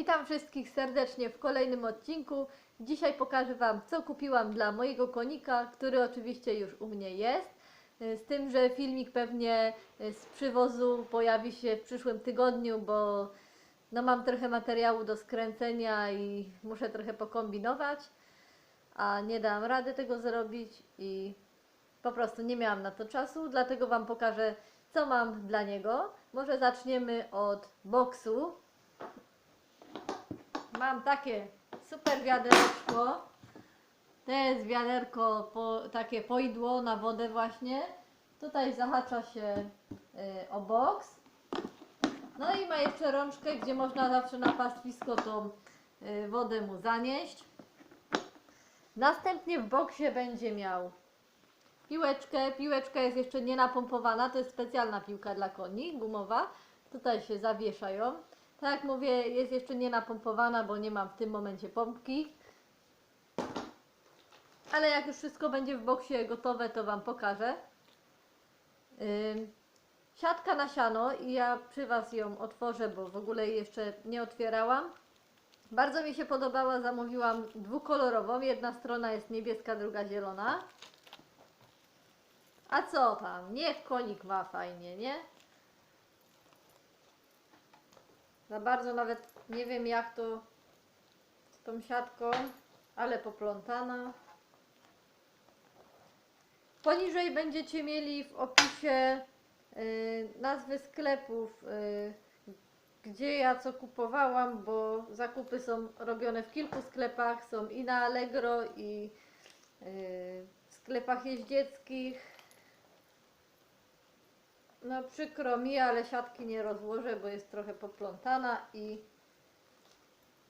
Witam wszystkich serdecznie w kolejnym odcinku. Dzisiaj pokażę Wam, co kupiłam dla mojego konika, który oczywiście już u mnie jest. Z tym, że filmik pewnie z przywozu pojawi się w przyszłym tygodniu, bo no mam trochę materiału do skręcenia i muszę trochę pokombinować, a nie dałam rady tego zrobić i po prostu nie miałam na to czasu, dlatego Wam pokażę, co mam dla niego. Może zaczniemy od boksu. Mam takie super wiadereczko. To jest wiaderko, po, takie poidło na wodę właśnie. Tutaj zahacza się y, o boks. No i ma jeszcze rączkę, gdzie można zawsze na pastwisko tą y, wodę mu zanieść. Następnie w boksie będzie miał piłeczkę. Piłeczka jest jeszcze nie napompowana, to jest specjalna piłka dla koni, gumowa. Tutaj się zawieszają. Tak jak mówię, jest jeszcze nie napompowana, bo nie mam w tym momencie pompki. Ale jak już wszystko będzie w boksie gotowe, to Wam pokażę. Ym, siatka na siano i ja przy Was ją otworzę, bo w ogóle jeszcze nie otwierałam. Bardzo mi się podobała, zamówiłam dwukolorową. Jedna strona jest niebieska, druga zielona. A co tam? Niech konik ma fajnie, nie? Za bardzo nawet nie wiem jak to z tą siatką, ale poplątana. Poniżej będziecie mieli w opisie y, nazwy sklepów, y, gdzie ja co kupowałam, bo zakupy są robione w kilku sklepach, są i na Allegro i y, w sklepach jeździeckich. No przykro mi, ale siatki nie rozłożę, bo jest trochę poplątana i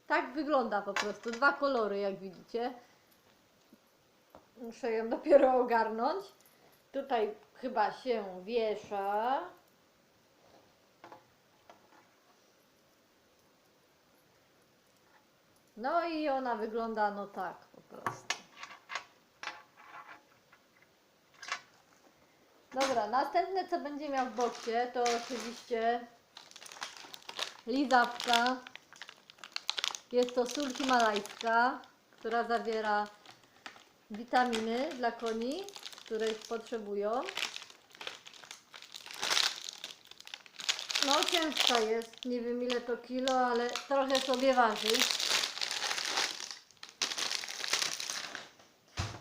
tak wygląda po prostu. Dwa kolory, jak widzicie. Muszę ją dopiero ogarnąć. Tutaj chyba się wiesza. No i ona wygląda no tak po prostu. Dobra, następne co będzie miał w boksie to oczywiście lizawka. Jest to sól himalajska, która zawiera witaminy dla koni, które ich potrzebują. No ciężka jest, nie wiem ile to kilo, ale trochę sobie waży.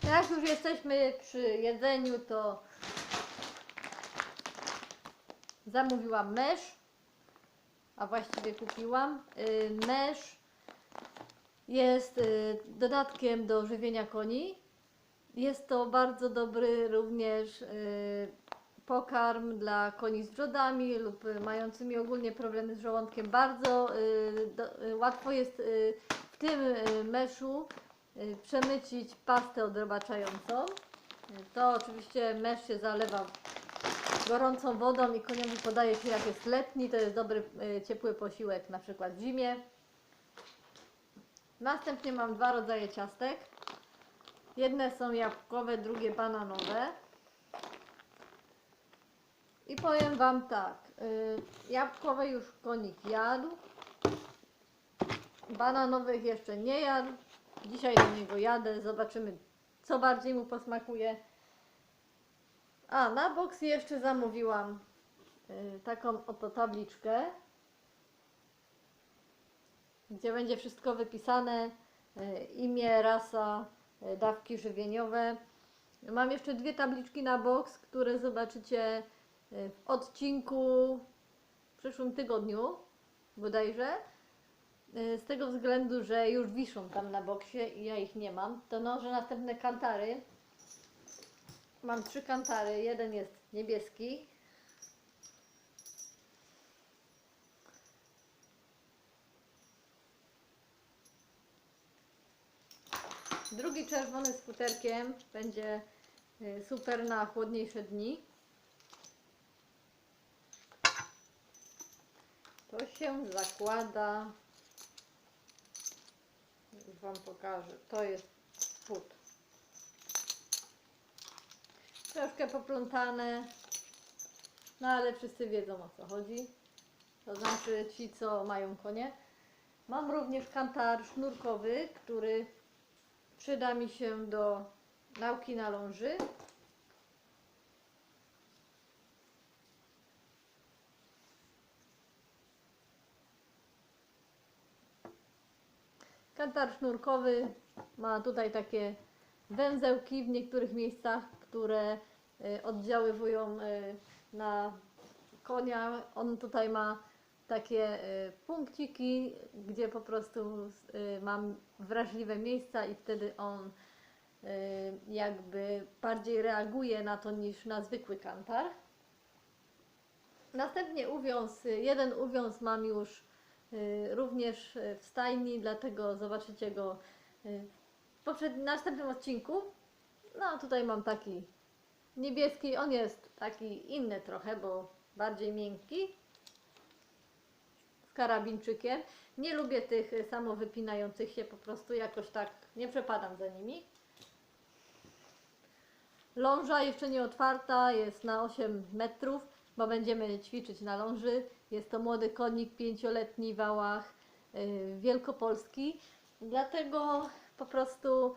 Jak już jesteśmy przy jedzeniu, to zamówiłam mesz, a właściwie kupiłam. Y, Mesz jest y, dodatkiem do żywienia koni. Jest to bardzo dobry również y, pokarm dla koni z wrzodami lub mającymi ogólnie problemy z żołądkiem. Bardzo łatwo jest w tym meszu przemycić pastę odrobaczającą. To oczywiście mesz się zalewa gorącą wodą i koniowi podaje się jak jest letni, to jest dobry y, ciepły posiłek na przykład w zimie. Następnie mam dwa rodzaje ciastek. Jedne są jabłkowe, drugie bananowe. I powiem Wam tak, y, jabłkowe już konik jadł, bananowych jeszcze nie jadł. Dzisiaj do niego jadę, zobaczymy co bardziej mu posmakuje. A, na boks jeszcze zamówiłam y, taką oto tabliczkę, gdzie będzie wszystko wypisane, y, imię, rasa, y, dawki żywieniowe. Mam jeszcze dwie tabliczki na boks, które zobaczycie y, w odcinku w przyszłym tygodniu, bodajże. Y, Z tego względu, że już wiszą tam na boksie i ja ich nie mam. To noże następne kantary. Mam trzy kantary. Jeden jest niebieski. Drugi czerwony z futerkiem będzie y, super na chłodniejsze dni. To się zakłada. Już Wam pokażę. To jest spód. Troszkę poplątane, no ale wszyscy wiedzą o co chodzi. To znaczy ci, co mają konie. Mam również kantar sznurkowy, który przyda mi się do nauki na ląży. Kantar sznurkowy ma tutaj takie węzełki w niektórych miejscach, które oddziaływują y, na konia. On tutaj ma takie y, punkciki, gdzie po prostu y, mam wrażliwe miejsca i wtedy on y, jakby bardziej reaguje na to niż na zwykły kantar. Następnie uwiąz, y, jeden uwiąz mam już y, również y, w stajni, dlatego zobaczycie go y, w następnym odcinku. No tutaj mam taki niebieski, on jest taki inny trochę, bo bardziej miękki z karabinczykiem. Nie lubię tych y, samowypinających się, po prostu jakoś tak nie przepadam za nimi. Ląża jeszcze nie otwarta, jest na 8 metrów, bo będziemy ćwiczyć na ląży. Jest to młody konik, pięcioletni wałach yy, wielkopolski. Dlatego po prostu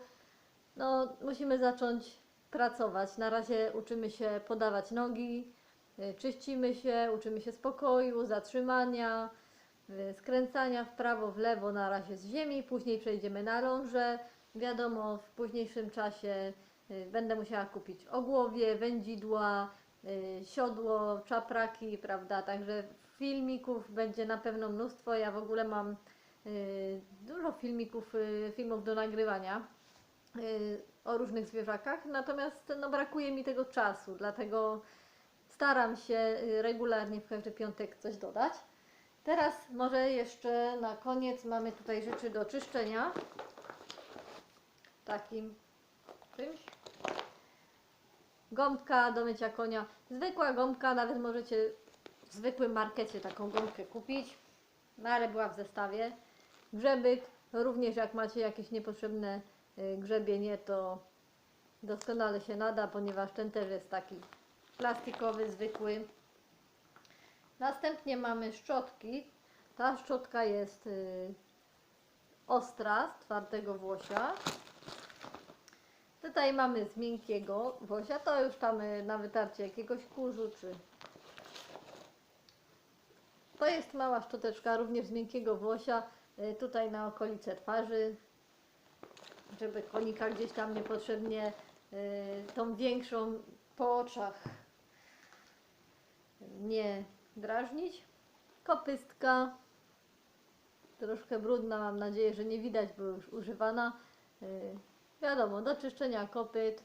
no, musimy zacząć pracować. Na razie uczymy się podawać nogi, yy, czyścimy się, uczymy się spokoju, zatrzymania, yy, skręcania w prawo, w lewo na razie z ziemi, później przejdziemy na lążę. Wiadomo, w późniejszym czasie y, będę musiała kupić ogłowie, wędzidła, y, siodło, czapraki, prawda? Także filmików będzie na pewno mnóstwo. Ja w ogóle mam y, dużo filmików, y, filmów do nagrywania y, o różnych zwierzakach, natomiast no, brakuje mi tego czasu, dlatego staram się y, regularnie w każdy piątek coś dodać. Teraz może jeszcze na koniec mamy tutaj rzeczy do czyszczenia. Takim czymś. Gąbka do mycia konia. Zwykła gąbka, nawet możecie w zwykłym markecie taką gąbkę kupić. No ale była w zestawie. Grzebyk, również jak macie jakieś niepotrzebne grzebienie, to doskonale się nada, ponieważ ten też jest taki plastikowy, zwykły. Następnie mamy szczotki. Ta szczotka jest y, ostra, z twardego włosia. Tutaj mamy z miękkiego włosia, to już tam y, na wytarcie jakiegoś kurzu czy... To jest mała szczoteczka, również z miękkiego włosia, y, tutaj na okolice twarzy, żeby konika gdzieś tam niepotrzebnie y, tą większą po oczach nie drażnić. Kopystka, troszkę brudna, mam nadzieję, że nie widać, bo już używana. Y, Wiadomo, do czyszczenia kopyt,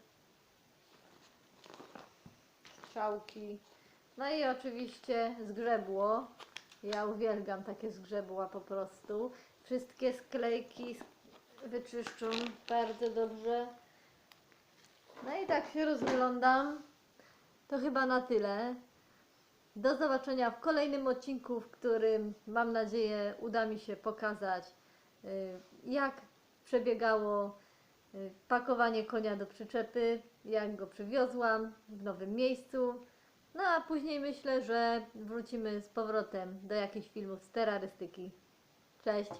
strzałki. No i oczywiście zgrzebło. Ja uwielbiam takie zgrzebła po prostu. Wszystkie sklejki sk- wyczyszczą bardzo dobrze. No i tak się rozglądam. To chyba na tyle. Do zobaczenia w kolejnym odcinku, w którym mam nadzieję uda mi się pokazać, y, jak przebiegało y, pakowanie konia do przyczepy, jak go przywiozłam w nowym miejscu. No a później myślę, że wrócimy z powrotem do jakichś filmów z terrorystyki. Cześć!